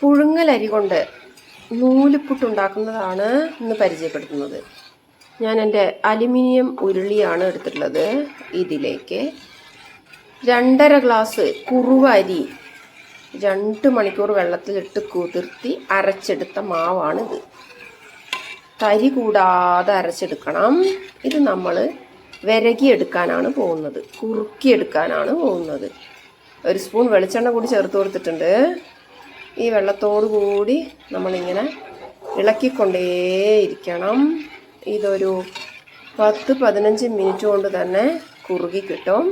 പുഴുങ്ങലരി കൊണ്ട് നൂലുപുട്ടുണ്ടാക്കുന്നതാണ് ഇന്ന് പരിചയപ്പെടുത്തുന്നത്. ഞാൻ എന്റെ അലുമിനിയം ഉരുളിയാണ് എടുത്തിട്ടുള്ളത് ഇതിലേക്ക്. രണ്ടര ഗ്ലാസ് കുറുവ അരി രണ്ട് മണിക്കൂർ വെള്ളത്തിലിട്ട് കുതിർത്തി അരച്ചെടുത്ത മാവാണിത്. തരി കൂടാതെ അരച്ചെടുക്കണം. ഇത് നമ്മൾ വിരകിയെടുക്കാനാണ് പോകുന്നത്. കുറുക്കിയെടുക്കാനാണ് പോകുന്നത്. ഒരു സ്പൂൺ വെളിച്ചെണ്ണ കൂടി ചേർത്ത് കൊടുത്തിട്ടുണ്ട്. ഈ വെള്ളത്തോടു കൂടി നമ്മളിങ്ങനെ ഇളക്കിക്കൊണ്ടേയിരിക്കണം. ഇതൊരു പത്ത് പതിനഞ്ച് മിനിറ്റ് കൊണ്ട് തന്നെ കുറുകി കിട്ടും.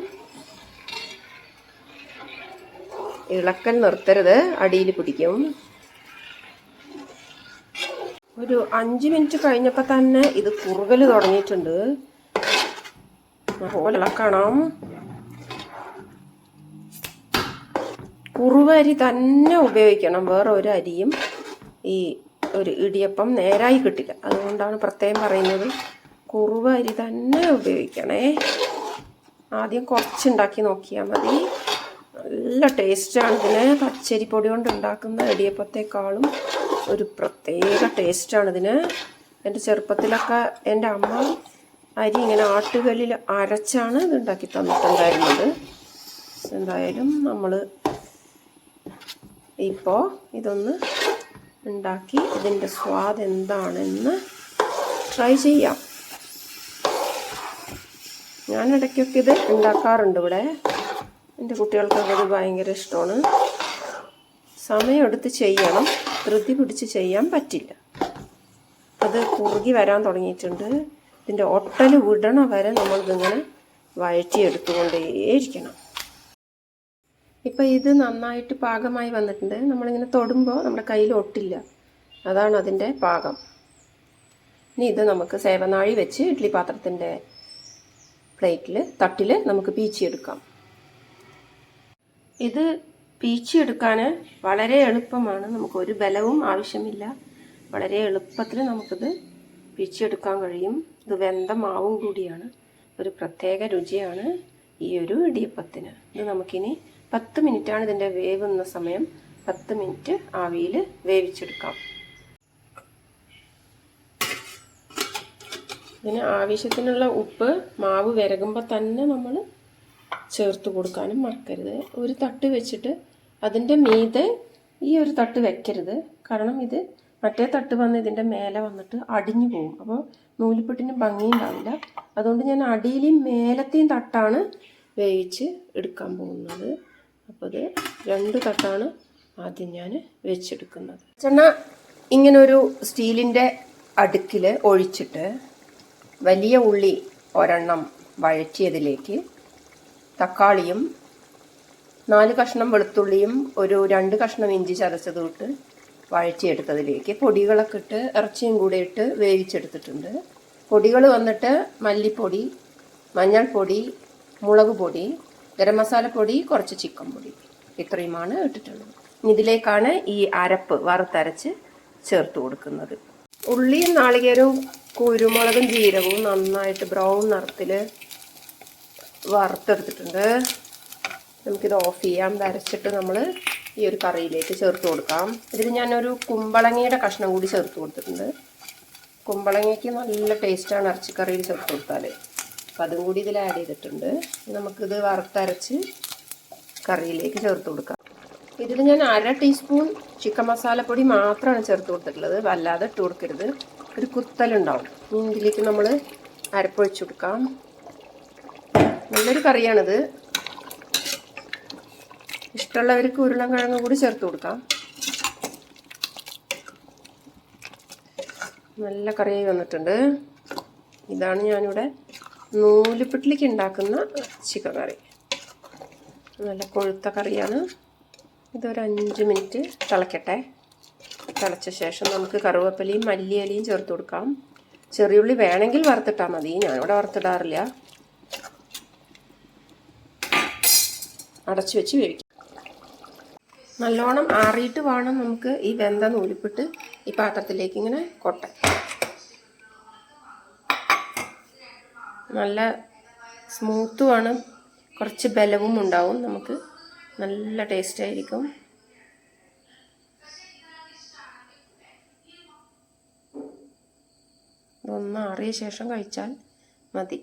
ഇളക്കൽ നിർത്തരുത് അടിയിൽ പിടിക്കും. ഒരു അഞ്ച് മിനിറ്റ് കഴിഞ്ഞപ്പോൾ തന്നെ ഇത് കുറുകൽ തുടങ്ങിയിട്ടുണ്ട്. ഇളക്കണം. കുറുവ അരി തന്നെ ഉപയോഗിക്കണം. വേറെ ഒരു അരിയും ഈ ഒരു ഇടിയപ്പം നേരായി കിട്ടില്ല. അതുകൊണ്ടാണ് പ്രത്യേകം പറയുന്നത്. കുറുവ അരി തന്നെ ഉപയോഗിക്കണേ. ആദ്യം കുറച്ചുണ്ടാക്കി നോക്കിയാൽ മതി. നല്ല ടേസ്റ്റാണ് ഇതിന് പച്ചരിപ്പൊടി കൊണ്ട് ഉണ്ടാക്കുന്ന ഇടിയപ്പത്തെക്കാളും ഒരു പ്രത്യേക ടേസ്റ്റാണ് ഇതിന്. എന്റെ ചെറുപ്പത്തിലൊക്കെ എന്റെ അമ്മ അരി ഇങ്ങനെ ആട്ടുകല്ലിൽ അരച്ചാണ് ഇത് ഉണ്ടാക്കി തന്നിട്ടുണ്ടായിരുന്നത്. എന്തായാലും നമ്മൾ ഇപ്പോൾ ഇതൊന്ന് ഉണ്ടാക്കി ഇതിന്റെ സ്വാദ് എന്താണെന്ന് ട്രൈ ചെയ്യാം. ഞാൻ ഇടയ്ക്കൊക്കെ ഇത് ഉണ്ടാക്കാറുണ്ട് ഇവിടെ. എന്റെ കുട്ടികൾക്കൊക്കെ ഇത് ഭയങ്കര ഇഷ്ടമാണ്. സമയമെടുത്ത് ചെയ്യണം. ധൃതി പിടിച്ച് ചെയ്യാൻ പറ്റില്ല. അത് കുറുകി വരാൻ തുടങ്ങിയിട്ടുണ്ട്. ഇതിന്റെ ഒട്ടൽ വിടണ വരെ നമ്മളിതിങ്ങനെ വഴറ്റിയെടുത്തുകൊണ്ടേയിരിക്കണം. ഇപ്പം ഇത് നന്നായിട്ട് പാകമായി വന്നിട്ടുണ്ട്. നമ്മളിങ്ങനെ തൊടുമ്പോൾ നമ്മുടെ കയ്യിൽ ഒട്ടില്ല. അതാണ് അതിന്റെ പാകം. ഇനി ഇത് നമുക്ക് സേവനാഴി വെച്ച് ഇഡ്ഡലി പാത്രത്തിന്റെ പ്ലേറ്റിൽ തട്ടിൽ നമുക്ക് പീച്ചിയെടുക്കാം. ഇത് പീച്ചിയെടുക്കാൻ വളരെ എളുപ്പമാണ്. നമുക്ക് ഒരു ബലവും ആവശ്യമില്ല. വളരെ എളുപ്പത്തിൽ നമുക്കിത് പീച്ചിയെടുക്കാൻ കഴിയും. ഇത് വെന്ത മാവും കൂടിയാണ്. ഒരു പ്രത്യേക രുചിയാണ് ഈ ഒരു ഇടിയപ്പത്തിന്. ഇത് നമുക്കിനി പത്ത് മിനിറ്റാണ് ഇതിന്റെ വേവുന്ന സമയം. പത്ത് മിനിറ്റ് ആവിയിൽ വേവിച്ചെടുക്കാം. ഇതിന് ആവശ്യത്തിനുള്ള ഉപ്പ് മാവ് വിരകുമ്പോൾ തന്നെ നമ്മൾ ചേർത്ത് കൊടുക്കാനും മറക്കരുത്. ഒരു തട്ട് വെച്ചിട്ട് അതിന്റെ മീതെ ഈ ഒരു തട്ട് വെക്കരുത്. കാരണം ഇത് മറ്റേ തട്ട് വന്ന് ഇതിന്റെ മേലെ വന്നിട്ട് അടിഞ്ഞു പോകും. അപ്പോൾ നൂലിപ്പെട്ടിന് ഭംഗിയുണ്ടാവില്ല അതുകൊണ്ട് ഞാൻ അടിയിലെയും മേലത്തെയും തട്ടാണ് വേവിച്ച് എടുക്കാൻ പോകുന്നത്. അപ്പോൾ ഇത് രണ്ട് തട്ടാണ് ആദ്യം ഞാൻ വെച്ചെടുക്കുന്നത്. ചെണ്ണ ഇങ്ങനൊരു സ്റ്റീലിന്റെ അടുക്കിൽ ഒഴിച്ചിട്ട് വലിയ ഉള്ളി ഒരെണ്ണം വഴറ്റിയതിലേക്ക് തക്കാളിയും നാല് കഷ്ണം വെളുത്തുള്ളിയും ഒരു രണ്ട് കഷ്ണം ഇഞ്ചി ചതച്ചത് ഇട്ട് വഴറ്റിയെടുത്തതിലേക്ക് പൊടികളൊക്കെ ഇട്ട് ഇറച്ചിയും കൂടെ ഇട്ട് വേവിച്ചെടുത്തിട്ടുണ്ട്. പൊടികൾ വന്നിട്ട് മല്ലിപ്പൊടി മഞ്ഞൾപ്പൊടി മുളക് പൊടി ഗരം മസാലപ്പൊടി കുറച്ച് ചിക്കൻ പൊടി. ഇത്രയുമാണ് ഇട്ടിട്ടുള്ളത്. ഇതിലേക്കാണ് ഈ അരപ്പ് വറുത്തരച്ച് ചേർത്ത് കൊടുക്കുന്നത്. ഉള്ളിയും നാളികേരവും കുരുമുളകും ജീരകവും നന്നായിട്ട് ബ്രൗൺ നിറത്തിൽ വറുത്തെടുത്തിട്ടുണ്ട്. നമുക്കിത് ഓഫ് ചെയ്യാം. വരച്ചിട്ട് നമ്മൾ ഈ ഒരു കറിയിലേക്ക് ചേർത്ത് കൊടുക്കാം. ഇതിൽ ഞാനൊരു കുമ്പളങ്ങയുടെ കഷ്ണം കൂടി ചേർത്ത് കൊടുത്തിട്ടുണ്ട്. കുമ്പളങ്ങയ്ക്ക് നല്ല ടേസ്റ്റാണ് ഇറച്ചിക്കറിയിൽ ചേർത്ത് കൊടുത്താൽ അപ്പം അതും കൂടി ഇതിൽ ആഡ് ചെയ്തിട്ടുണ്ട്. നമുക്കിത് വറുത്തരച്ച് കറിയിലേക്ക് ചേർത്ത് കൊടുക്കാം. ഇതിൽ ഞാൻ അര ടീസ്പൂൺ ചിക്കൻ മസാലപ്പൊടി മാത്രമാണ് ചേർത്ത് കൊടുത്തിട്ടുള്ളത്. വല്ലാതെ ഇട്ട് കൊടുക്കരുത്. ഒരു കുത്തലുണ്ടാവും. ഇതിലേക്ക് നമ്മൾ അരപ്പൊഴിച്ചു കൊടുക്കാം. നല്ലൊരു കറിയാണിത്. ഇഷ്ടമുള്ളവർക്ക് ഉരുളൻ കിഴങ്ങ് കൂടി ചേർത്ത് കൊടുക്കാം. നല്ല കറിയായി വന്നിട്ടുണ്ട്. ഇതാണ് ഞാനിവിടെ നൂലുപിട്ടിലേക്ക് ഉണ്ടാക്കുന്ന ചിക്കൻ കറി നല്ല കൊഴുത്ത കറിയാണ്. ഇതൊരു അഞ്ച് മിനിറ്റ് തിളക്കട്ടെ. തിളച്ച ശേഷം നമുക്ക് കറുവപ്പലിയും മല്ലിയലിയും ചേർത്ത് കൊടുക്കാം. ചെറിയുള്ളി വേണമെങ്കിൽ വറുത്തിട്ടാൽ മതി. ഞാനിവിടെ വറുത്തിടാറില്ല. അടച്ചു വെച്ച് വേവിക്കാം. നല്ലോണം ആറിയിട്ട് വേണം നമുക്ക് ഈ വെന്ത നൂലിപ്പിട്ട് ഈ പാത്രത്തിലേക്ക് ഇങ്ങനെ കൊട്ട നല്ല സ്മൂത്തുമാണ്. കുറച്ച് ബലവും ഉണ്ടാവും. നമുക്ക് നല്ല ടേസ്റ്റ് ആയിരിക്കും. ഇതൊന്ന് ആറിയ ശേഷം കഴിച്ചാൽ മതി.